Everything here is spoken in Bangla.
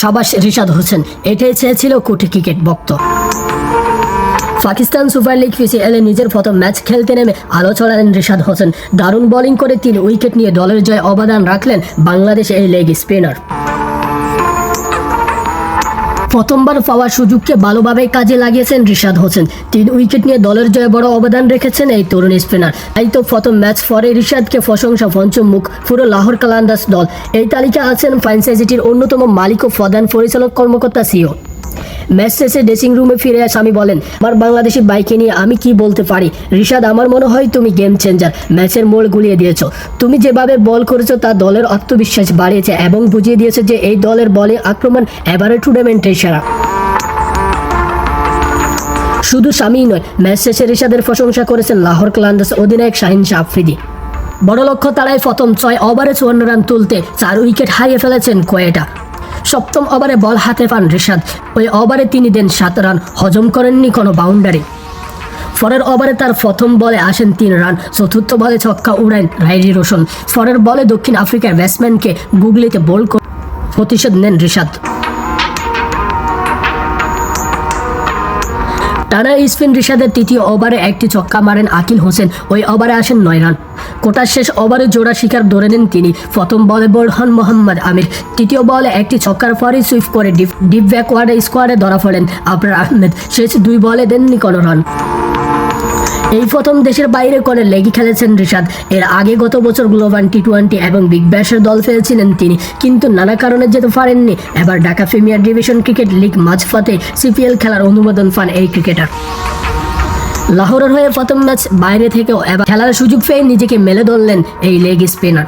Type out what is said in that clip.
সাবাস রিশাদ হোসেন। এটাই চেয়েছিল কোটি ক্রিকেট ভক্ত। পাকিস্তান সুপার লিগ পিসিএলে নিজের প্রথম ম্যাচ খেলতে নেমে আলো ছড়ালেন রিশাদ হোসেন। দারুণ বোলিং করে তিন উইকেট নিয়ে দলের জয় অবদান রাখলেন বাংলাদেশ এই লেগ স্পিনার। প্রথমবার পাওয়া সুযোগকে ভালোভাবে কাজে লাগিয়েছেন রিশাদ হোসেন। তিন উইকেট নিয়ে দলের জয়ে বড় অবদান রেখেছেন এই তরুণ স্পিনার। তাই তো প্রথম ম্যাচ পরে রিশাদকে প্রশংসা পঞ্চম মুখ পুরো লাহোর কালান্দাস দল। এই তালিকা আছেন ফ্রাঞ্চাইজিটির অন্যতম মালিক ও প্রধান পরিচালক কর্মকর্তা সিও। ম্যাচ শেষে ড্রেসিং রুমে ফিরে স্বামী বলেন, আমার বাংলাদেশি বাইকে নিয়ে আমি কি বলতে পারি? রিশাদ, আমার মনে হয় তুমি গেম চেঞ্জার ম্যাচের মোড় গুলিয়ে দিয়েছ। তুমি যেভাবে বল করেছ, তা দলের আত্মবিশ্বাস বাড়িয়েছে এবং বুঝিয়ে দিয়েছে যে এই দলের বলে আক্রমণ এবারে টুর্নামেন্টের সেরা। শুধু স্বামী নয় ম্যাচ শেষে রিশাদের প্রশংসা করেছেন লাহোর ক্লান্দাস অধিনায়ক শাহিন শাহ আফ্রিদি। বড় লক্ষ্য তারাই প্রথম ছয় ওভারে চুয়ান্ন রান তুলতে চার উইকেট হারিয়ে ফেলেছেন কোয়েটা। সপ্তম ওভারে বল হাতে পান রিশাদ। ওই ওভারে তিনি দেন সাত রান, হজম করেননি কোনো বাউন্ডারি। পরের ওভারে তার প্রথম বলে আসেন তিন রান, চতুর্থ বলে ছক্কা উড়ান রাইডি রোশন। পরের বলে দক্ষিণ আফ্রিকার ব্যাটসম্যানকে গুগলিতে বোল করে প্রতিশোধ নেন রিশাদ। টানা স্পিন রিশাদের তৃতীয় ওভারে একটি ছক্কা মারেন আকিল হোসেন। ওই ওভারে আসেন নয় রান কোটার শেষ ওভারে জোড়া শিকার ধরে নেন তিনি। প্রথম বলে বোল্ড হন মোহাম্মদ আমির। তৃতীয় বলে একটি ছক্কার পরই সুইপ করে ডিপ ডিপ ব্যাকওয়ার্ডে স্কোয়াডে ধরা পড়েন আবরার আহমেদ। শেষ দুই বলে দেননি কোনো রান এই প্রথম দেশের বাইরে করে লেগি খেলেছেন ঋষাদ এর আগে গত বছর গ্লোবাল টি টোয়েন্টি এবং বিগ ব্যাশের দল ফেলেছিলেন তিনি। কিন্তু নানা কারণে যেতে পারেননি। এবার Dhaka premier division cricket league মাঝফাতে CPL খেলার অনুমোদন পান এই ক্রিকেটার। লাহোরের হয়ে প্রথম ম্যাচ বাইরে থেকেও এবার খেলার সুযোগ পেয়ে নিজেকে মেলে ধরলেন এই লেগ স্পিনার।